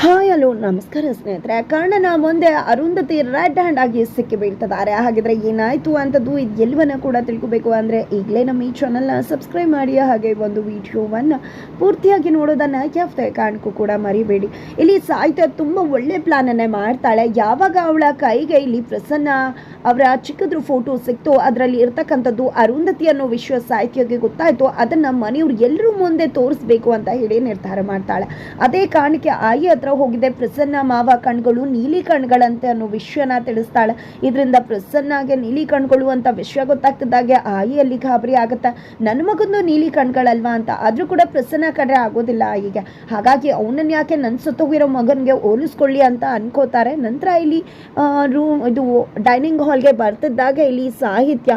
Hi, hello, ನಮಸ್ಕಾರ ಸ್ನೇಹಿತರೆ. ಕರ್ಣನ ಮುಂದೆ ಅರುಂಧತಿ ರೆಡ್ ಹ್ಯಾಂಡ್ ಆಗಿ ಸಿಕ್ಕಿ ಬೀಳ್ತಿದ್ದಾರೆ. ಹಾಗಿದ್ರೆ ಏನಾಯ್ತು ಅಂತದ್ದು ಇದು ಎಲ್ಲವನ್ನ ಕೂಡ ತಿಳ್ಕೊಬೇಕು ಅಂದರೆ ಈಗಲೇ ನಮ್ಮ ಈ ಚಾನಲ್ನ ಸಬ್ಸ್ಕ್ರೈಬ್ ಮಾಡಿ, ಹಾಗೆ ಒಂದು ವಿಡಿಯೋವನ್ನು ಪೂರ್ತಿಯಾಗಿ ನೋಡೋದನ್ನು ಯಾವುದೇ ಕಾರಣಕ್ಕೂ ಕೂಡ ಮರಿಬೇಡಿ. ಇಲ್ಲಿ ಸಾಹಿತ್ಯ ತುಂಬ ಒಳ್ಳೆ ಪ್ಲಾನನ್ನೇ ಮಾಡ್ತಾಳೆ. ಯಾವಾಗ ಅವಳ ಕೈಗೆ ಇಲ್ಲಿ ಪ್ರಸನ್ನ ಅವರ ಚಿಕ್ಕದ್ರ ಫೋಟೋ ಸಿಕ್ತು, ಅದರಲ್ಲಿ ಇರ್ತಕ್ಕಂಥದ್ದು ಅರುಂಧತಿ ಅನ್ನೋ ವಿಷಯ ಸಾಹಿತ್ಯಕ್ಕೆ ಗೊತ್ತಾಯ್ತು, ಅದನ್ನು ಮನೆಯವ್ರು ಎಲ್ಲರೂ ಮುಂದೆ ತೋರಿಸ್ಬೇಕು ಅಂತ ಹೇಳಿ ನಿರ್ಧಾರ ಮಾಡ್ತಾಳೆ. ಅದೇ ಕಾರಣಕ್ಕೆ ಆಯಿ ಹೋಗಿದ್ದೆ ಪ್ರಸನ್ನ ಮಾವ ಕಣ್ಗಳು ನೀಲಿ ಕಣ್ಗಳಂತೆ ಅನ್ನೋ ವಿಷಯನ ತಿಳಿಸ್ತಾಳೆ. ಇದರಿಂದ ಪ್ರಸನ್ನಾಗೆ ನೀಲಿ ಕಣ್ಗಳು ಅಂತ ವಿಷಯ ಗೊತ್ತಾಗ್ತಿದ್ದಾಗೆ ಆಯಿಯಲ್ಲಿ ಗಾಬರಿ ಆಗುತ್ತೆ? ನನ್ನ ಮಗಂದು ನೀಲಿ ಕಣ್ಗಳಲ್ವಾ ಅಂತ. ಆದರೂ ಕೂಡ ಪ್ರಸನ್ನ ಕಡೆ ಆಗೋದಿಲ್ಲ ಆಯಿಗೆ ಹಾಗಾಗಿ ಅವನನ್ನ ಯಾಕೆ ನನ್ನ ಸುತ್ತೋಗಿರೋ ಮಗನಿಗೆ ಹೋಲಿಸ್ಕೊಳ್ಳಿ ಅಂತ ಅನ್ಕೋತಾರೆ. ನಂತರ ಇಲ್ಲಿ ರೂಮ್ ಇದು ಡೈನಿಂಗ್ ಹಾಲ್ಗೆ ಬರ್ತಿದ್ದಾಗ ಇಲ್ಲಿ ಸಾಹಿತ್ಯ.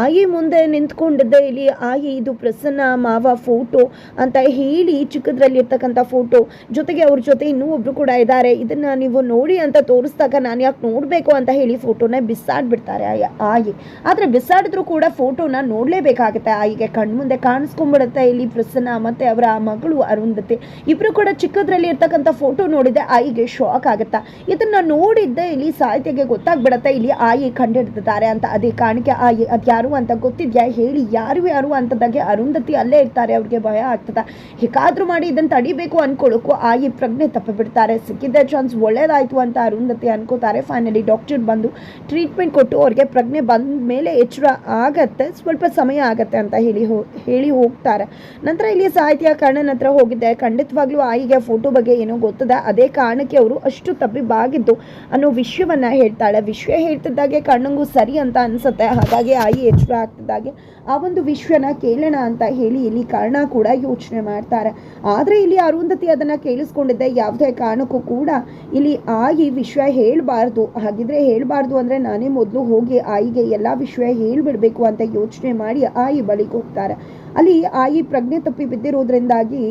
ಆಯಿ ಮುಂದೆ ನಿಂತ್ಕೊಂಡಿದ್ದೆ ಇಲ್ಲಿ. ಆಯಿ, ಇದು ಪ್ರಸನ್ನ ಮಾವ ಫೋಟೋ ಅಂತ ಹೇಳಿ ಚಿಕ್ಕದ್ರಲ್ಲಿ ಇರ್ತಕ್ಕಂಥ ಫೋಟೋ ಜೊತೆಗೆ ಅವ್ರ ಜೊತೆ ಇನ್ನೂ ಒಬ್ರು ಕೂಡ ಇದ್ದಾರೆ. ಇದನ್ನ ನೀವು ನೋಡಿ ಅಂತ ತೋರಿಸಿದಾಗ ನಾನು ಯಾಕೆ ನೋಡಬೇಕು ಅಂತ ಹೇಳಿ ಫೋಟೋನ ಬಿಸಾಡ್ಬಿಡ್ತಾರೆ ಆಯಿ ಆದರೆ ಬಿಸಾಡಿದ್ರು ಕೂಡ ಫೋಟೋನ ನೋಡಲೇಬೇಕಾಗುತ್ತೆ ಆಯಿಗೆ. ಕಣ್ಮುಂದೆ ಕಾಣಿಸ್ಕೊಂಡ್ಬಿಡುತ್ತೆ ಇಲ್ಲಿ ಪ್ರಸನ್ನ ಮತ್ತೆ ಅವರ ಮಗಳು ಅರುಂಧತಿ. ಇಬ್ರು ಕೂಡ ಚಿಕ್ಕದ್ರಲ್ಲಿ ಇರ್ತಕ್ಕಂಥ ಫೋಟೋ ನೋಡಿದೆ ಆಯಿಗೆ ಶಾಕ್ ಆಗುತ್ತಾ. ಇದನ್ನ ನೋಡಿದ್ದೆ ಇಲ್ಲಿ ಸಾಹಿತ್ಯಗೆ ಗೊತ್ತಾಗ್ಬಿಡತ್ತೆ. ಇಲ್ಲಿ ಆಯಿ ಕಂಡಿಡ್ತಿದ್ದಾರೆ ಅಂತ. ಅದೇ ಕಾಣಿಕೆ ಆಯಿ. ಅದ್ಯಾರು ಅಂತ ಗೊತ್ತಿದ್ಯಾ? ಹೇಳಿ. ಯಾರು ಯಾರು ಅಂತದಾಗೆ ಅರುಂಧತಿ ಅಲ್ಲೇ ಇರ್ತಾರೆ. ಅವ್ರಿಗೆ ಭಯ ಆಗ್ತದೆ. ಹೇಗಾದ್ರೂ ಮಾಡಿ ಇದನ್ನ ತಡಿಬೇಕು ಅನ್ಕೊಳ್ಳೋಕ್ಕೂ ಆಯಿ ಪ್ರಜ್ಞೆ ತಪ್ಪಿಬಿಡ್ತಾರೆ ಸಿಕ್ಕಿದ್ದ ಚಾನ್ಸ್ ಒಳ್ಳೇದಾಯಿತು ಅಂತ ಅರುಂಧತಿ ಅನ್ಕೋತಾರೆ. ಫೈನಲಿ ಡಾಕ್ಟರ್ ಬಂದು ಟ್ರೀಟ್ಮೆಂಟ್ ಕೊಟ್ಟು ಅವ್ರಿಗೆ ಪ್ರಜ್ಞೆ ಬಂದ ಮೇಲೆ ಎಚ್ಚರ ಆಗತ್ತೆ, ಸ್ವಲ್ಪ ಸಮಯ ಆಗತ್ತೆ ಅಂತ ಹೇಳಿ ಹೇಳಿ ಹೋಗ್ತಾರೆ. ನಂತರ ಇಲ್ಲಿ ಸಾಹಿತ್ಯ ಕಣ್ಣನ ಹತ್ರ ಹೋಗಿದ್ದೆ. ಖಂಡಿತವಾಗ್ಲೂ ಆಯಿಗೆ ಫೋಟೋ ಬಗ್ಗೆ ಏನೋ ಗೊತ್ತದೆ. ಅದೇ ಕಾರಣಕ್ಕೆ ಅವರು ಅಷ್ಟು ತಪ್ಪಿ ಬಾಗಿದ್ದು ಅನ್ನೋ ವಿಷಯವನ್ನ ಹೇಳ್ತಾಳೆ. ವಿಷಯ ಹೇಳ್ತಿದ್ದಾಗೆ ಕಣ್ಣಂಗೂ ಸರಿ ಅಂತ ಅನ್ಸುತ್ತೆ. ಹಾಗಾಗಿ ಆಯಿ ಎಚ್ಚರ ಆಗ್ತಿದ್ದಾಗೆ ಆ ಒಂದು ವಿಷಯನ ಕೇಳೋಣ ಅಂತ ಹೇಳಿ ಇಲ್ಲಿ ಕರ್ಣ ಕೂಡ ಯೋಚನೆ ಮಾಡ್ತಾರೆ. ಆದರೆ ಇಲ್ಲಿ ಅರುಂಧತಿ ಅದನ್ನ ಕೇಳಿಸ್ಕೊಂಡಿದ್ದೆ. ಯಾವುದೇ ಕಾರಣಕ್ಕೂ ಕೂಡ ಇಲ್ಲಿ ಆಯಿ ವಿಷಯ ಹೇಳಬಾರ್ದು. ಹಾಗಿದ್ರೆ ಹೇಳಬಾರ್ದು ಅಂದರೆ ನಾನೇ ಮೊದಲು ಹೋಗಿ ಆಯಿಗೆ ಎಲ್ಲ ವಿಷಯ ಹೇಳಿಬಿಡಬೇಕು ಅಂತ ಯೋಚನೆ ಮಾಡಿ ಆಯಿ ಬಳಿಗೆ ಹೋಗ್ತಾರೆ. ಅಲ್ಲಿ ಆಯಿ ಪ್ರಜ್ಞೆ ತಪ್ಪಿ ಬಿದ್ದಿರೋದ್ರಿಂದಾಗಿ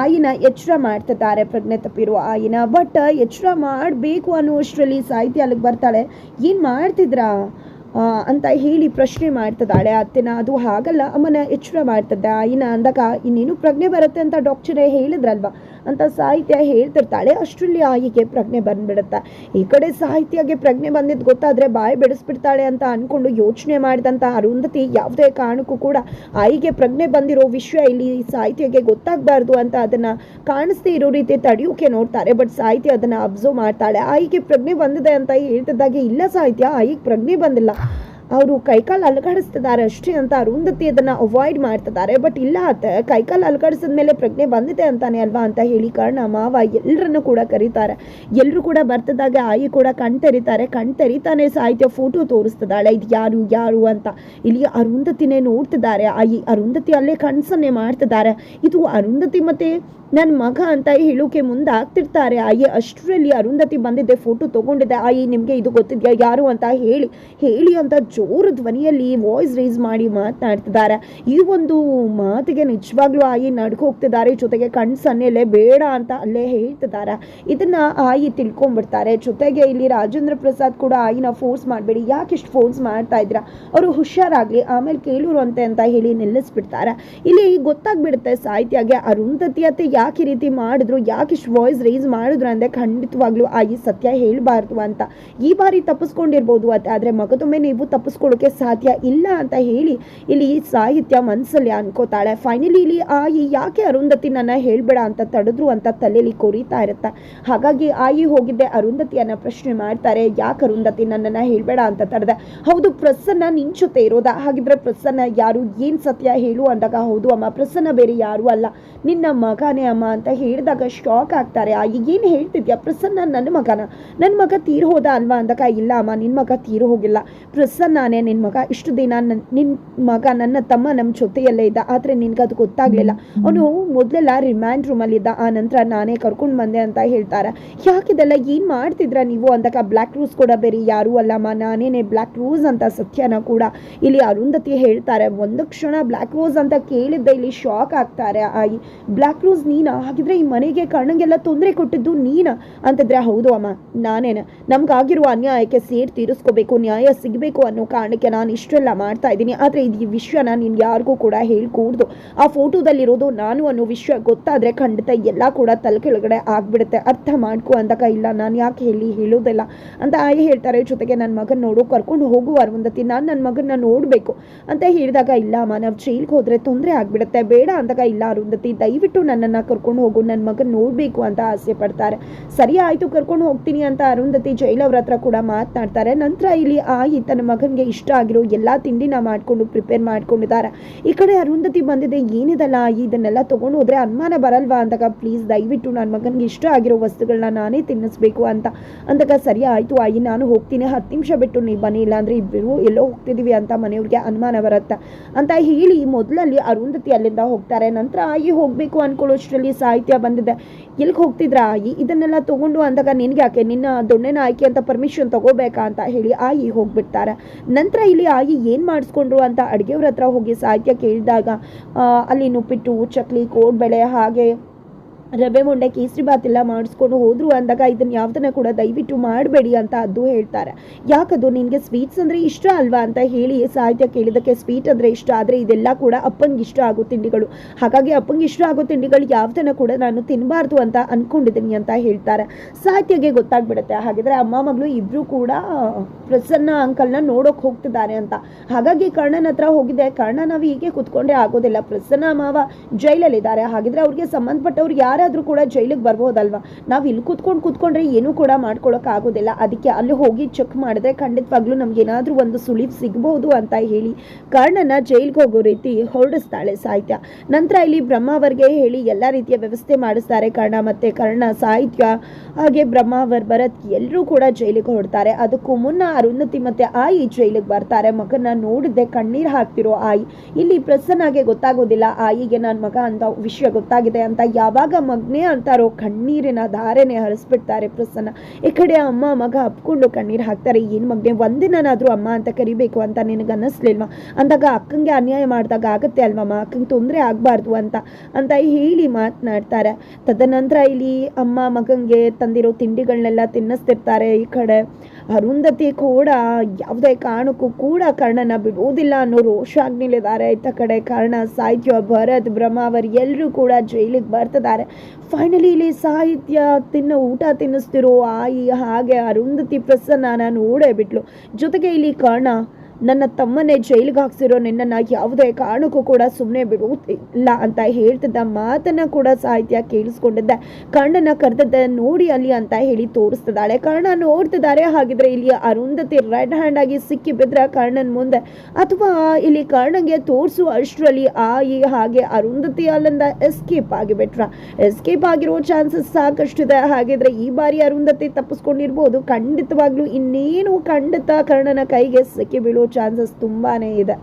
ಆಯಿನ ಎಚ್ಚರ ಮಾಡ್ತಿದ್ದಾರೆ ಪ್ರಜ್ಞೆ ತಪ್ಪಿರುವ ಆಯಿನ. ಬಟ್ ಎಚ್ಚರ ಮಾಡಬೇಕು ಅನ್ನುವಷ್ಟರಲ್ಲಿ ಸಾಹಿತ್ಯ ಅಲ್ಲಿಗೆ ಬರ್ತಾಳೆ, ಏನು ಮಾಡ್ತಿದ್ರಾ? ಅಂತ ಹೇಳಿ ಪ್ರಶ್ನೆ ಮಾಡ್ತಿದ್ದಾಳೆ. ಅತ್ತೆನ ಅದು ಹಾಗಲ್ಲ, ಅಮ್ಮನ ಎಚ್ಚರ ಮಾಡ್ತಿದ್ದೆ. ಇನ್ನು ಅಂದಾಗ, ಇನ್ನೇನು ಪ್ರಜ್ಞೆ ಬರುತ್ತೆ ಅಂತ ಡಾಕ್ಟರೇ ಹೇಳಿದ್ರಲ್ವ? ಅಂತ ಸಾಹಿತ್ಯ ಹೇಳ್ತಿರ್ತಾಳೆ. ಅಷ್ಟರಲ್ಲಿ ಆಯಿಗೆ ಪ್ರಜ್ಞೆ ಬಂದ್ಬಿಡುತ್ತೆ. ಈ ಕಡೆ ಸಾಹಿತ್ಯಗೆ ಪ್ರಜ್ಞೆ ಬಂದಿದ್ದು ಗೊತ್ತಾದ್ರೆ ಬಾಯಿ ಬೆಳೆಸ್ಬಿಡ್ತಾಳೆ ಅಂತ ಅನ್ಕೊಂಡು ಯೋಚನೆ ಮಾಡಿದಂಥ ಅರುಂಧತಿ ಯಾವುದೇ ಕಾರಣಕ್ಕೂ ಕೂಡ ಆಯಿಗೆ ಪ್ರಜ್ಞೆ ಬಂದಿರೋ ವಿಷಯ ಇಲ್ಲಿ ಸಾಹಿತ್ಯಗೆ ಗೊತ್ತಾಗಬಾರ್ದು ಅಂತ ಅದನ್ನ ಕಾಣಿಸ್ದೇ ಇರೋ ರೀತಿ ತಡೆಯೋಕೆ ನೋಡ್ತಾರೆ. ಬಟ್ ಸಾಹಿತ್ಯ ಅದನ್ನ ಅಬ್ಸರ್ವ್ ಮಾಡ್ತಾಳೆ. ಆಯಿಗೆ ಪ್ರಜ್ಞೆ ಬಂದಿದೆ ಅಂತ ಹೇಳ್ತಿದ್ದಾಗೆ ಇಲ್ಲ ಸಾಹಿತ್ಯ, ಆಯಿಗೆ ಪ್ರಜ್ಞೆ ಬಂದಿಲ್ಲ. ಅವರು ಕೈಕಾಲು ಅಲುಗಾಡಿಸ್ತಿದ್ದಾರೆ ಅಷ್ಟೇ ಅಂತ ಅರುಂಧತಿ ಅದನ್ನು ಅವಾಯ್ಡ್ ಮಾಡ್ತಿದ್ದಾರೆ. ಬಟ್ ಇಲ್ಲ ಆತ ಕೈಕಾಲು ಅಲುಗಾಡಿಸಿದ ಮೇಲೆ ಪ್ರಜ್ಞೆ ಬಂದಿದೆ ಅಂತಾನೆ ಅಲ್ವಾ ಅಂತ ಹೇಳಿ ಕಾರಣ ಮಾವ ಎಲ್ಲರನ್ನು ಕೂಡ ಕರೀತಾರೆ. ಎಲ್ಲರೂ ಕೂಡ ಬರ್ತಿದ್ದಾಗ ಆಯಿ ಕೂಡ ಕಣ್ ತೆರೀತಾರೆ. ಕಣ್ ತೆರಿತಾನೆ ಸಾಹಿತ್ಯ ಫೋಟೋ ತೋರಿಸ್ತಿದ್ದಾಳೆ. ಇದು ಯಾರು ಯಾರು ಅಂತ. ಇಲ್ಲಿ ಅರುಂಧತಿನೇ ನೋಡ್ತಿದ್ದಾರೆ. ಆಯಿ ಅರುಂಧತಿ ಅಲ್ಲೇ ಕಣ್ಸನ್ನೇ ಮಾಡ್ತಿದ್ದಾರೆ. ಇದು ಅರುಂಧತಿ ಮತ್ತೆ ನನ್ನ ಮಗ ಅಂತ ಹೇಳೋಕೆ ಮುಂದೆ ಆಗ್ತಿರ್ತಾರೆ ಆಯಿ ಅಷ್ಟರಲ್ಲಿ ಅರುಂಧತಿ ಬಂದಿದ್ದೆ ಫೋಟೋ ತಗೊಂಡಿದ್ದೆ. ಆಯಿ ನಿಮಗೆ ಇದು ಗೊತ್ತಿದೆಯಾ, ಯಾರು ಅಂತ ಹೇಳಿ ಹೇಳಿ ಅಂತ ಜೋರು ಧ್ವನಿಯಲ್ಲಿ ವಾಯ್ಸ್ ರೇಸ್ ಮಾಡಿ ಮಾತನಾಡ್ತಿದ್ದಾರೆ. ಈ ಒಂದು ಮಾತಿಗೆ ನಿಜವಾಗ್ಲೂ ಆಯಿ ನಡ್ಕೊ ಹೋಗ್ತಿದ್ದಾರೆ. ಜೊತೆಗೆ ಕಣ್ ಸನ್ನೆಲೆ ಬೇಡ ಅಂತ ಅಲ್ಲೇ ಹೇಳ್ತಿದ್ದಾರೆ. ಇದನ್ನ ಆಯಿ ತಿಳ್ಕೊಂಡ್ಬಿಡ್ತಾರೆ. ಜೊತೆಗೆ ಇಲ್ಲಿ ರಾಜೇಂದ್ರ ಪ್ರಸಾದ್ ಕೂಡ ಆಯಿನ ಫೋರ್ಸ್ ಮಾಡಬೇಡಿ. ಯಾಕೆ ಇಷ್ಟು ಫೋರ್ಸ್ ಮಾಡ್ತಾ ಇದ್ದೀರಾ? ಅವರು ಹುಷಾರಾಗ್ಲಿ, ಆಮೇಲೆ ಕೇಳೋರು ಅಂತೆ ಅಂತ ಹೇಳಿ ನಿಲ್ಲಿಸ್ಬಿಡ್ತಾರೆ. ಇಲ್ಲಿ ಗೊತ್ತಾಗ್ಬಿಡುತ್ತೆ ಸಾಹಿತ್ಯಗೆ, ಅರುಂಧತಿ ಅತ್ತೆ ಯಾಕೆ ರೀತಿ ಮಾಡಿದ್ರು? ಯಾಕೆ ಇಷ್ಟು ವಾಯ್ಸ್ ರೇಸ್ ಮಾಡಿದ್ರು ಅಂದ್ರೆ ಖಂಡಿತವಾಗ್ಲೂ ಆಯಿ ಸತ್ಯ ಹೇಳಬಾರ್ದು ಅಂತ. ಈ ಬಾರಿ ತಪ್ಪಿಸ್ಕೊಂಡಿರ್ಬೋದು ಆದರೆ ಮಗದೊಮ್ಮೆ ನೀವು ತಪ್ಪಿಸ್ಕೊಳ್ಳೋಕೆ ಸಾಧ್ಯ ಇಲ್ಲ ಅಂತ ಹೇಳಿ ಇಲ್ಲಿ ಸಾಹಿತ್ಯ ಮನಸ್ಸಲ್ಲಿ ಅನ್ಕೋತಾಳೆ. ಫೈನಲಿ ಇಲ್ಲಿ ಆಯಿ ಯಾಕೆ ಅರುಂಧತಿ ನನ್ನ ಹೇಳ್ಬೇಡ ಅಂತ ತಡೆದ್ರು ಅಂತ ತಲೆಯಲ್ಲಿ ಕೊರಿತಾ ಇರುತ್ತೆ. ಹಾಗಾಗಿ ಆಯಿ ಹೋಗಿದ್ದೆ ಅರುಂಧತಿಯನ್ನ ಪ್ರಶ್ನೆ ಮಾಡ್ತಾರೆ, ಯಾಕೆ ಅರುಂಧತಿ ನನ್ನನ್ನ ಹೇಳ್ಬೇಡ ಅಂತ ತಡೆದೆ? ಹೌದು, ಪ್ರಸನ್ನ ನಿನ್ ಜೊತೆ ಇರೋದಾ? ಹಾಗಿದ್ರೆ ಪ್ರಸನ್ನ ಯಾರು, ಏನ್ ಸತ್ಯ ಹೇಳು? ಅಂದಾಗ, ಹೌದು ಅಮ್ಮ, ಪ್ರಸನ್ನ ಬೇರೆ ಯಾರು ಅಲ್ಲ. ನಿನ್ನ ಮಗನೇ ಅಮ್ಮ ಅಂತ ಹೇಳಿದಾಗ ಶಾಕ್ ಆಗ್ತಾರೆ. ಆಯಿ, ಏನು ಹೇಳ್ತಿದ್ಯಾ? ಪ್ರಸನ್ನ ನನ್ನ ಮಗನ? ನನ್ನ ಮಗ ತೀರ್ ಹೋದ ಅಲ್ವಾ? ಅಂದಾಗ, ಇಲ್ಲ ಅಮ್ಮ ನಿನ್ನ ಮಗ ತೀರ್ ಹೋಗಿಲ್ಲ. ಪ್ರಸನ್ನನೇ ನಿನ್ನ ಮಗ. ಇಷ್ಟು ದಿನ ನಿನ್ ನಿನ್ನ ಮಗ ನನ್ನ ತಮ್ಮ ನಮ್ಮ ಜೊತೆಯಲ್ಲೇ ಇದ್ದ. ಆದರೆ ಅದು ಗೊತ್ತಾಗ್ಲಿಲ್ಲ. ಅವನು ಮೊದಲೆಲ್ಲ ರಿಮ್ಯಾಂಡ್ ರೂಮಲ್ಲಿದ್ದ ಆ ನಂತರ ನಾನೇ ಕರ್ಕೊಂಡು ಬಂದೆ ಅಂತ ಹೇಳ್ತಾರೆ. ಯಾಕಿದೆಲ್ಲ ಏನು ಮಾಡ್ತಿದ್ರ ನೀವು? ಅಂದಾಗ ಬ್ಲ್ಯಾಕ್ ರೂಸ್ ಕೂಡ ಬೇರೆ, ಯಾರೂ ಅಲ್ಲಮ್ಮ ನಾನೇನೆ ಬ್ಲ್ಯಾಕ್ ರೂಸ್ ಅಂತ ಸತ್ಯನ ಕೂಡ ಇಲ್ಲಿ ಅರುಂಧತಿ ಹೇಳ್ತಾರೆ. ಒಂದು ಕ್ಷಣ ಬ್ಲ್ಯಾಕ್ ರೋಸ್ ಅಂತ ಕೇಳಿದ್ದೆ, ಇಲ್ಲಿ ಶಾಕ್ ಆಗ್ತಾರೆ ಆ ಬ್ಲ್ಯಾಕ್ ರೋಸ್ ನೀನಾ? ಹಾಗಿದ್ರೆ ಈ ಮನೆಗೆ ಕಣ್ಣಂಗೆಲ್ಲ ತೊಂದರೆ ಕೊಟ್ಟಿದ್ದು ನೀನಾ? ಅಂತಂದ್ರೆ, ಹೌದು ಅಮ್ಮ, ನಾನೇನ. ನಮ್ಗಾಗಿರುವ ಅನ್ಯಾಯಕ್ಕೆ ಸೇರ್ ತೀರಿಸ್ಕೋಬೇಕು, ನ್ಯಾಯ ಸಿಗಬೇಕು ಅನ್ನೋ ಅನ್ನೋ ಕಾರಣಕ್ಕೆ ನಾನು ಇಷ್ಟೆಲ್ಲ ಮಾಡ್ತಾ ಇದ್ದೀನಿ. ಆದರೆ ಇದು ಈ ವಿಷಯನ ನೀನು ಯಾರಿಗೂ ಕೂಡ ಹೇಳ್ಕೂಡ್ದು. ಆ ಫೋಟೋದಲ್ಲಿರೋದು ನಾನು ಅನ್ನೋ ವಿಷಯ ಗೊತ್ತಾದರೆ ಖಂಡಿತ ಎಲ್ಲ ಕೂಡ ತಲೆ ಕೆಳಗಡೆ ಆಗಿಬಿಡುತ್ತೆ. ಅರ್ಥ ಮಾಡ್ಕೊ ಅಂದಾಗ ಇಲ್ಲ. ನಾನು ಯಾಕೆ ಹೇಳಿ ಹೇಳೋದಿಲ್ಲ ಅಂತ ಆಯಿ ಹೇಳ್ತಾರೆ. ಜೊತೆಗೆ ನನ್ನ ಮಗನ ನೋಡು, ಕರ್ಕೊಂಡು ಹೋಗುವ ಅರುಂಧತಿ ನಾನು ನನ್ನ ಮಗನ ನೋಡಬೇಕು ಅಂತ ಹೇಳಿದಾಗ, ಇಲ್ಲ ಅಮ್ಮ ನಾವು ಜೈಲ್ಗೆ ಹೋದರೆ ತೊಂದರೆ ಆಗಿಬಿಡುತ್ತೆ. ಬೇಡ ಅಂದಾಗ ಇಲ್ಲ ಅರುಂಧತಿ ದಯವಿಟ್ಟು ನನ್ನನ್ನು ಕರ್ಕೊಂಡು ಹೋಗು. ನನ್ನ ಮಗನ ನೋಡಬೇಕು ಅಂತ ಆಸೆ ಪಡ್ತಾರೆ. ಸರಿ ಆಯಿತು, ಕರ್ಕೊಂಡು ಹೋಗ್ತೀನಿ ಅಂತ ಅರುಂಧತಿ ಜೈಲವ್ರ ಹತ್ರ ಕೂಡ ಮಾತನಾಡ್ತಾರೆ. ನಂತರ ಇಲ್ಲಿ ಆಯಿ, ತನ್ನ ಮಗನಿಗೆ ಇಷ್ಟ ಆಗಿರೋ ಎಲ್ಲ ತಿಂಡಿನ ಮಾಡಿಕೊಂಡು ಪ್ರಿಪೇರ್ ಮಾಡ್ಕೊಂಡಿದ್ದಾರೆ. ಈ ಕಡೆ ಅರುಂಧತಿ ಬಂದಿದೆ, ಏನಿದಲ್ಲ? ಇದನ್ನೆಲ್ಲ ತೊಗೊಂಡು ಹೋದರೆ ಅನುಮಾನ ಬರಲ್ವಾ ಅಂದಾಗ ಪ್ಲೀಸ್ ದಯವಿಟ್ಟು ನನ್ನ ಮಗನಿಗೆ ಇಷ್ಟ ಆಗಿರೋ ವಸ್ತುಗಳನ್ನ ನಾನೇ ತಿನ್ನಿಸ್ಬೇಕು ಅಂತ. ಅಂದಾಗ, ಸರಿ ಆಯಿತು ಆಯಿ, ನಾನು ಹೋಗ್ತೀನಿ. ಹತ್ತು ನಿಮಿಷ ಬಿಟ್ಟು ನೀವು ಬನ್ನಿ. ಇಲ್ಲಾಂದರೆ ಇಬ್ಬರು ಎಲ್ಲೋ ಹೋಗ್ತಿದ್ದೀವಿ ಅಂತ ಮನೆಯವ್ರಿಗೆ ಅನುಮಾನ ಬರುತ್ತೆ. ಅಂತ ಹೇಳಿ ಮೊದಲಲ್ಲಿ ಅರುಂಧತಿ ಅಲ್ಲಿಂದ ಹೋಗ್ತಾರೆ. ನಂತರ, ಆಯಿ, ಹೋಗಬೇಕು ಅನ್ಕೊಳ್ಳೋಷ್ಟರಲ್ಲಿ ಸಾಹಿತ್ಯ ಬಂದಿದೆ. ಎಲ್ಲಿಗೆ ಹೋಗ್ತಿದ್ರ ಆಯಿ? ಇದನ್ನೆಲ್ಲ ತಗೊಂಡು ಅಂದಾಗ ನಿನಗೆ ಯಾಕೆ ನಿನ್ನ ದೊಣ್ಣೆನ ಆಯ್ಕೆ ಅಂತ ಪರ್ಮಿಷನ್ ತಗೋಬೇಕಾ? ಅಂತ ಹೇಳಿ ಆಯಿ ಹೋಗ್ಬಿಡ್ತಾರೆ. ನಂತರ ಇಲ್ಲಿ ಆಗಿ ಏನು ಮಾಡಿಸ್ಕೊಂಡ್ರು ಅಂತ ಅಡುಗೆಯವ್ರ ಹತ್ರ ಹೋಗಿ ಸಾಹಿತ್ಯ ಕೇಳಿದಾಗ ಅಲ್ಲಿ ನುಪ್ಪಿಟ್ಟು, ಚಕ್ಲಿ, ಕೋಡ್ಬಳೆ ಹಾಗೆ ರವೆ ಮುಂಡೆ, ಕೇಸರಿ ಬಾತ್ ಎಲ್ಲ ಮಾಡಿಸ್ಕೊಂಡು ಹೋದ್ರು ಅಂದಾಗ ಇದನ್ನ ಯಾವ್ದನ್ನ ಕೂಡ ದಯವಿಟ್ಟು ಮಾಡಬೇಡಿ ಅಂತ ಅದು ಹೇಳ್ತಾರೆ. ಯಾಕದು? ನಿನಗೆ ಸ್ವೀಟ್ಸ್ ಅಂದರೆ ಇಷ್ಟ ಅಲ್ವಾ ಅಂತ ಹೇಳಿ ಸಾಹಿತ್ಯ ಕೇಳಿದಕ್ಕೆ ಸ್ವೀಟ್ ಅಂದರೆ ಇಷ್ಟ. ಆದರೆ ಇದೆಲ್ಲ ಕೂಡ ಅಪ್ಪಂಗೆ ಇಷ್ಟ ಆಗೋ ತಿಂಡಿಗಳು. ಹಾಗಾಗಿ ಅಪ್ಪಂಗೆ ಇಷ್ಟ ಆಗೋ ತಿಂಡಿಗಳು ಯಾವ್ದನ್ನ ಕೂಡ ನಾನು ತಿನ್ನಬಾರ್ದು ಅಂತ ಅನ್ಕೊಂಡಿದ್ದೀನಿ ಅಂತ ಹೇಳ್ತಾರೆ. ಸಾಹಿತ್ಯಗೆ ಗೊತ್ತಾಗ್ಬಿಡುತ್ತೆ. ಹಾಗಿದ್ರೆ ಅಮ್ಮ ಮಗಳು ಇಬ್ಬರು ಕೂಡ ಪ್ರಸನ್ನ ಅಂಕಲ್ನ ನೋಡೋಕೆ ಹೋಗ್ತಿದ್ದಾರೆ ಅಂತ. ಹಾಗಾಗಿ ಕರ್ಣನ ಹತ್ರ ಹೋಗಿದೆ. ಕರ್ಣ ನಾವು ಹೀಗೆ ಕುತ್ಕೊಂಡ್ರೆ ಆಗೋದಿಲ್ಲ. ಪ್ರಸನ್ನ ಮಾವ ಜೈಲಲ್ಲಿದ್ದಾರೆ. ಹಾಗಿದ್ರೆ ಅವ್ರಿಗೆ ಸಂಬಂಧಪಟ್ಟವ್ರು ಯಾರಾದರೂ ಕೂಡ ಜೈಲಿಗೆ ಬರ್ಬೋದಲ್ವಾ? ನಾವು ಇಲ್ಲಿ ಕುತ್ಕೊಂಡು ಕೂತ್ಕೊಂಡ್ರೆ ಏನೂ ಕೂಡ ಮಾಡ್ಕೊಳ್ಳೋಕೆ ಆಗೋದಿಲ್ಲ. ಅದಕ್ಕೆ ಅಲ್ಲಿ ಹೋಗಿ ಚೆಕ್ ಮಾಡಿದ್ರೆ ಖಂಡಿತವಾಗ್ಲೂ ನಮ್ಗೆ ಏನಾದರೂ ಒಂದು ಸುಳಿವು ಸಿಗ್ಬೋದು ಅಂತ ಹೇಳಿ ಕರ್ಣನ ಜೈಲಿಗೆ ಹೋಗೋ ರೀತಿ ಹೊರಡಿಸ್ತಾಳೆ ಸಾಹಿತ್ಯ. ನಂತರ ಇಲ್ಲಿ ಬ್ರಹ್ಮ ಅವರಿಗೆ ಹೇಳಿ ಎಲ್ಲ ರೀತಿಯ ವ್ಯವಸ್ಥೆ ಮಾಡಿಸ್ತಾರೆ ಕರ್ಣ ಮತ್ತೆ ಕರ್ಣ ಸಾಹಿತ್ಯ, ಹಾಗೆ ಬ್ರಹ್ಮಾವರ್ ಭರತ್ ಎಲ್ಲರೂ ಕೂಡ ಜೈಲಿಗೆ ಹೊರಡ್ತಾರೆ. ಅದಕ್ಕೂ ಮುನ್ನ ಅರುಂಧತಿ ಮತ್ತೆ ಆಯಿ ಜೈಲಿಗೆ ಬರ್ತಾರೆ. ಮಗನ ನೋಡಿದ್ದೆ ಕಣ್ಣೀರು ಹಾಕ್ತಿರೋ ಆಯಿ. ಇಲ್ಲಿ ಪ್ರಸನ್ನಾಗೆ ಗೊತ್ತಾಗೋದಿಲ್ಲ. ಆಯಿಗೆ ನನ್ನ ಮಗ ಅಂತ ವಿಷಯ ಗೊತ್ತಾಗಿದೆ ಅಂತ ಯಾವಾಗ ಮಗನೇ ಅಂತಾರೋ, ಕಣ್ಣೀರಿನ ಧಾರೆನೆ ಹರಿಸ್ಬಿಡ್ತಾರೆ ಪ್ರಸನ್ನ. ಈ ಕಡೆ ಅಮ್ಮ ಮಗ ಅಪ್ಕೊಂಡು ಕಣ್ಣೀರು ಹಾಕ್ತಾರೆ. ಏನು ಮಗನೇ ಒಂದಿನಾದ್ರೂ ಅಮ್ಮ ಅಂತ ಕರಿಬೇಕು ಅಂತ ನಿನಗೆ ಅನ್ನಿಸ್ಲಿಲ್ವಾ ಅಂದಾಗ ಅಕ್ಕಂಗೆ ಅನ್ಯಾಯ ಮಾಡಿದಾಗ ಆಗುತ್ತೆ ಅಲ್ವಮ್ಮ ಅಕ್ಕಂಗೆ ತೊಂದರೆ ಆಗಬಾರ್ದು ಅಂತ ಅಂತ ಹೇಳಿ ಮಾತನಾಡ್ತಾರೆ. ತದನಂತರ ಇಲ್ಲಿ ಅಮ್ಮ ಮಗಂಗೆ ತಂದಿರೋ ತಿಂಡಿಗಳನ್ನೆಲ್ಲ ತಿನ್ನಿಸ್ತಿರ್ತಾರೆ ಈ ಕಡೆ. ಅರುಂಧತಿ ಕೂಡ ಯಾವುದೇ ಕಾರಣಕ್ಕೂ ಕೂಡ ಕರ್ಣನ ಬಿಡುವುದಿಲ್ಲ ಅನ್ನೋ ರೋಷ ಆಗ್ನಿಲಿದ್ದಾರೆ ಇತ್ತ ಕಡೆ ಕರ್ಣ, ಸಾಹಿತ್ಯ, ಭರತ್, ಬ್ರಹ್ಮಾವರ್ ಎಲ್ಲರೂ ಕೂಡ ಜೈಲಿಗೆ ಬರ್ತಿದ್ದಾರೆ. ಫೈನಲಿ ಇಲ್ಲಿ ಸಾಹಿತ್ಯ ತಿನ್ನೋ, ಊಟ ತಿನ್ನಿಸ್ತಿರೋ ಆಯಿ ಹಾಗೆ ಅರುಂಧತಿ ಪ್ರಸನ್ನ ನೋಡೇ ಬಿಟ್ಲು. ಜೊತೆಗೆ ಇಲ್ಲಿ ಕರ್ಣ ನನ್ನ ತಮ್ಮನೇ ಜೈಲಿಗೆ ಹಾಕ್ಸಿರೋ ನಿನ್ನನ್ನು ಯಾವುದೇ ಕಾರಣಕ್ಕೂ ಕೂಡ ಸುಮ್ಮನೆ ಬಿಡುವುದಿಲ್ಲ ಅಂತ ಹೇಳ್ತಿದ್ದ ಮಾತನ್ನ ಕೂಡ ಸಾಹಿತ್ಯ ಕೇಳಿಸ್ಕೊಂಡಿದ್ದೆ. ಕಣ್ಣನ್ನ ಕರೆದದ್ದ ನೋಡಿ ಅಲ್ಲಿ ಅಂತ ಹೇಳಿ ತೋರಿಸ್ತಿದ್ದಾಳೆ. ಕರ್ಣ ನೋಡ್ತಿದ್ದಾರೆ. ಹಾಗಿದ್ರೆ ಇಲ್ಲಿ ಅರುಂಧತಿ ರೆಡ್ ಹ್ಯಾಂಡ್ ಆಗಿ ಸಿಕ್ಕಿ ಬಿದ್ರೆ ಕರ್ಣನ್ ಮುಂದೆ. ಅಥವಾ ಇಲ್ಲಿ ಕರ್ಣಗೆ ತೋರಿಸುವ ಅಷ್ಟರಲ್ಲಿ ಆ ಈ ಹಾಗೆ ಅರುಂಧತಿ ಅಲ್ಲಿಂದ ಎಸ್ಕೇಪ್ ಆಗಿಬಿಟ್ರ. ಎಸ್ಕೇಪ್ ಆಗಿರೋ ಚಾನ್ಸಸ್ ಸಾಕಷ್ಟಿದೆ. ಹಾಗಿದ್ರೆ ಈ ಬಾರಿ ಅರುಂಧತಿ ತಪ್ಪಿಸ್ಕೊಂಡಿರ್ಬೋದು. ಖಂಡಿತವಾಗ್ಲೂ ಇನ್ನೇನು ಖಂಡಿತ ಕರ್ಣನ ಕೈಗೆ ಸಿಕ್ಕಿ ಬೀಳೋ ಚಾನ್ಸಸ್ ತುಂಬಾನೇ ಇದೆ.